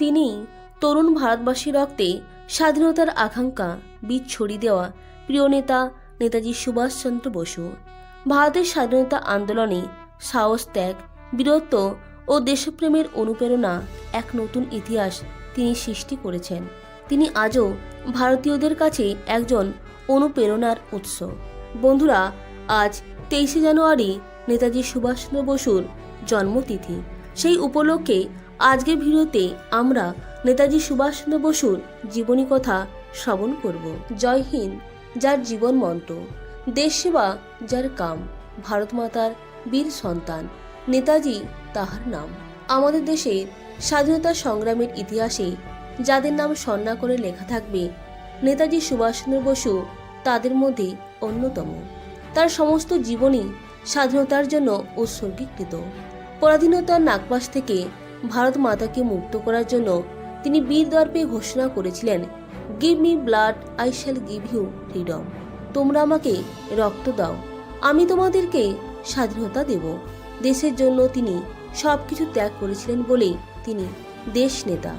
তিনি তরুণ ভারতবাসীর রক্তে স্বাধীনতার আকাঙ্ক্ষা বীজ ছড়িয়ে দেওয়া প্রিয় নেতা নেতাজি সুভাষচন্দ্র বসু। ভারতের স্বাধীনতা আন্দোলনে সাহস ত্যাগ, বীরত্ব ও দেশপ্রেমের অনুপ্রেরণা এক নতুন ইতিহাস তিনি সৃষ্টি করেছেন। তিনি আজও ভারতীয়দের কাছে একজন অনুপ্রেরণার উৎস। বন্ধুরা, আজ তেইশে জানুয়ারি নেতাজি সুভাষচন্দ্র বসুর জন্মতিথি। সেই উপলক্ষে আজকের ভিডিওতে আমরা নেতাজি সুভাষচন্দ্র বসুর জীবনী কথা শ্রবণ করব। জয় হিন্দ, যার জীবন মন্ত্র। দেশ সেবা, যার কাম। ভারত মাতার বীর সন্তান। নেতাজি তাহার নাম। আমাদের দেশের স্বাধীনতা সংগ্রামের ইতিহাসে যাদের নাম স্বর্ণা করে লেখা থাকবে, নেতাজি সুভাষচন্দ্র বসু তাদের মধ্যে অন্যতম। তার সমস্ত জীবনই স্বাধীনতার জন্য উৎসর্গীকৃত। পরাধীনতার নাগপাশ থেকে ভারত মাতাকে মুক্ত করার জন্য তিনি বীর দর্পে ঘোষণা করেছিলেন give me blood I shall give you freedom তোমরা আমাকে রক্ত দাও, আমি তোমাদেরকে স্বাধীনতা দেব। দেশের জন্য তিনি সব কিছু ত্যাগ করেছিলেন বলেই তিনি দেশ নেতা।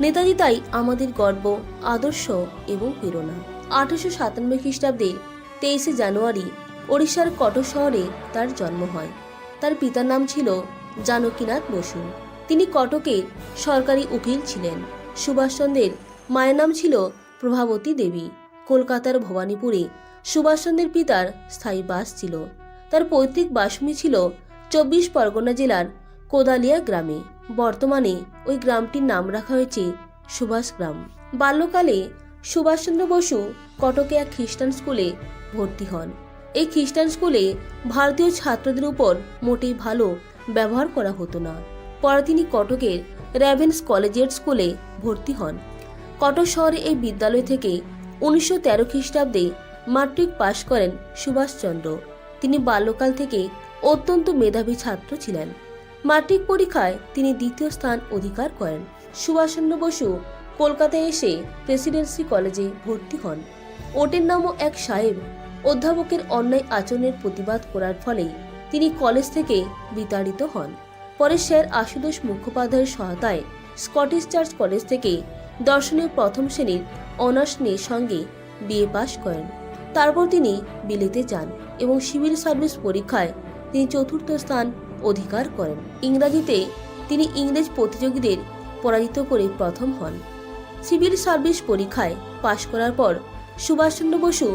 নেতাজি তাই আমাদের গর্ব, আদর্শ এবং প্রেরণা। আঠারোশো সাতানব্বই খ্রিস্টাব্দে তেইশে জানুয়ারি ওড়িশার কটক শহরে তার জন্ম হয়। তার পিতার নাম ছিল জানকীনাথ বসু। তিনি কটকের সরকারি উকিল ছিলেন। সুভাষচন্দ্রের মায়ের নাম ছিল প্রভাবতী দেবী। কলকাতার ভবানীপুরে সুভাষচন্দ্রের পিতার স্থায়ী বাস ছিল। তার পৈতৃক বাসভূমি ছিল চব্বিশ পরগনা জেলার কোদালিয়া গ্রামে। বর্তমানে ওই গ্রামটির নাম রাখা হয়েছে সুভাষ গ্রাম। বাল্যকালে সুভাষচন্দ্র বসু কটকে এক খ্রিস্টান স্কুলে ভর্তি হন। এই খ্রিস্টান স্কুলে ভারতীয় ছাত্রদের উপর মোটেই ভালো ব্যবহার করা হতো না। পরে তিনি কটকের র্যাভেন্স কলেজিয়েট স্কুলে ভর্তি হন। কটক শহরে এই বিদ্যালয় থেকে উনিশশো তেরো খ্রিস্টাব্দে মাট্রিক পাশ করেন সুভাষচন্দ্র। তিনি বাল্যকাল থেকে অত্যন্ত মেধাবী ছাত্র ছিলেন। মাট্রিক পরীক্ষায় তিনি দ্বিতীয় স্থান অধিকার করেন। সুভাষচন্দ্র বসু কলকাতায় এসে প্রেসিডেন্সি কলেজে ভর্তি হন। ওটের নামও এক সাহেব। অধ্যাপকের অন্যায় আচরণের প্রতিবাদ করার ফলে তিনি কলেজ থেকে বিতাড়িত হন। পরে স্যার আশুতোষ মুখোপাধ্যায়ের সহায়তায় স্কটিশ চার্চ কলেজ থেকে দর্শনের প্রথম শ্রেণির অনার্স নিয়ে সঙ্গে বিএ পাশ করেন। তারপর তিনি বিলেতে যান এবং সিভিল সার্ভিস পরীক্ষায় তিনি চতুর্থ স্থান অধিকার করেন। ইংরাজিতে তিনি ইংরেজ প্রতিযোগীদের পরাজিত করে প্রথম হন। সিভিল সার্ভিস পরীক্ষায় পাশ করার পর সুভাষচন্দ্র বসু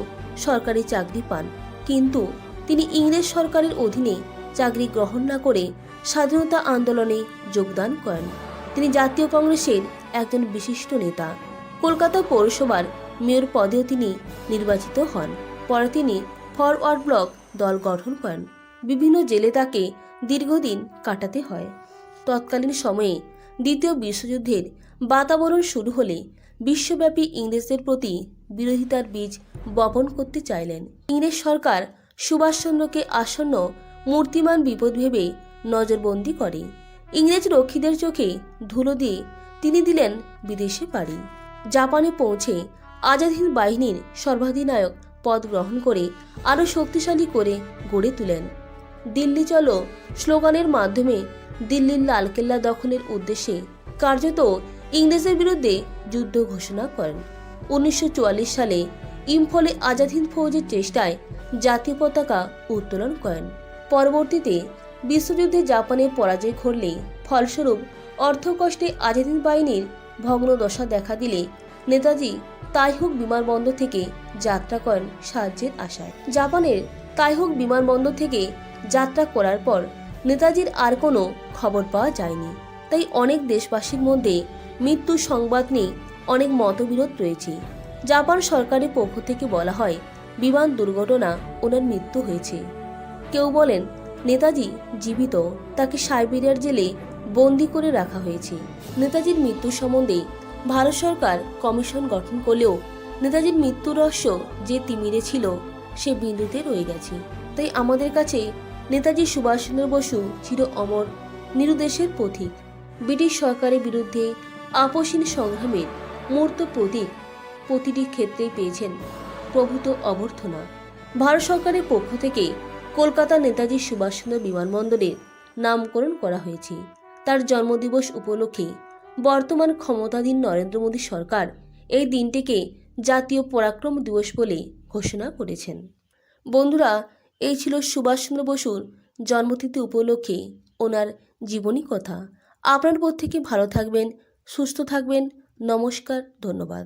সরকারি চাকরি পান, কিন্তু তিনি ইংরেজ সরকারের অধীনে চাকরি গ্রহণ না করে স্বাধীনতা আন্দোলনে যোগদান করেন। তিনি জাতীয় কংগ্রেসের একজন বিশিষ্ট নেতা। কলকাতা পৌরসভার মেয়র পদেও তিনি নির্বাচিত হন। পরে তিনি ফরওয়ার্ড ব্লক দল গঠন করেন। বিভিন্ন জেলে তাকে দীর্ঘদিন কাটাতে হয়। তৎকালীন সময়ে দ্বিতীয় বিশ্বযুদ্ধের বাতাবরণ শুরু হলে বিশ্বব্যাপী ইংরেজদের প্রতি বিরোধিতার বীজ বপন করতে চাইলেন। ইংরেজ সরকার সুভাষচন্দ্রকে আসন্ন মূর্তিমান বিপদ ভেবে নজরবন্দি করে। ইংরেজ রক্ষীদের চোখে ধুলো দিয়ে তিনি দিলেন বিদেশে পাড়ি। জাপানে পৌঁছে আজাদ হিন্দ বাহিনীর সর্বাধিনায়ক পদ গ্রহণ করে আরও শক্তিশালী করে গড়ে তুলেন। দিল্লি চলো স্লোগানের মাধ্যমে দিল্লির লালকেল্লা দখলের উদ্দেশ্যে কার্যত ইংরেজের বিরুদ্ধে যুদ্ধ ঘোষণা করেন। উনিশশো চুয়াল্লিশ সালে ইম্ফলে আজাদ হিন্দ ফৌজের চেষ্টায় জাতীয় পতাকা উত্তোলন করেন। পরবর্তীতে বিশ্বযুদ্ধে জাপানের পরাজয় ঘটলে ফলস্বরূপ অর্থকষ্টে আজাদ হিন্দ বাহিনীর ভগ্নদশা দেখা দিলে নেতাজি তাইহুক বিমানবন্দর থেকে যাত্রা করেন সাহায্যের আশায়। জাপানের তাইহুক বিমানবন্দর থেকে যাত্রা করার পর নেতাজির আর কোনো খবর পাওয়া যায়নি। তাই অনেক দেশবাসীর মধ্যে মৃত্যুর সংবাদ নিয়ে অনেক মতবিরোধ রয়েছে। জাপান সরকারের পক্ষ থেকে বলা হয়, বিমান দুর্ঘটনা ওনার মৃত্যু হয়েছে। কেউ বলেন নেতাজি জীবিত, তাকে সাইবেরিয়ার জেলে বন্দি করে রাখা হয়েছে। নেতাজির মৃত্যু সম্বন্ধে ভারত সরকার কমিশন গঠন করলেও নেতাজির মৃত্যুর রহস্য যে তিমিরে ছিল, সে বিন্দুতে রয়ে গেছে। তাই আমাদের কাছে নেতাজি সুভাষচন্দ্র বসু চির অমর নিরুদেশের পথিক ব্রিটিশ সরকারের বিরুদ্ধে আপসীন সংগ্রামের মূর্ত প্রতীক প্রতিটি ক্ষেত্রেই পেয়েছেন প্রভূত অভ্যর্থনা। ভারত সরকারের পক্ষ থেকে কলকাতা নেতাজি সুভাষচন্দ্র বিমানবন্দরের নামকরণ করা হয়েছে। তার জন্মদিবস উপলক্ষে বর্তমান ক্ষমতাধীন নরেন্দ্র মোদী সরকার এই দিনটিকে জাতীয় পরাক্রম দিবস বলে ঘোষণা করেছেন। বন্ধুরা, এই ছিল সুভাষচন্দ্র বসুর জন্মতিথি উপলক্ষে ওনার জীবনী কথা। আপনার প্রত্যেকে ভালো থাকবেন, সুস্থ থাকবেন। নমস্কার, ধন্যবাদ।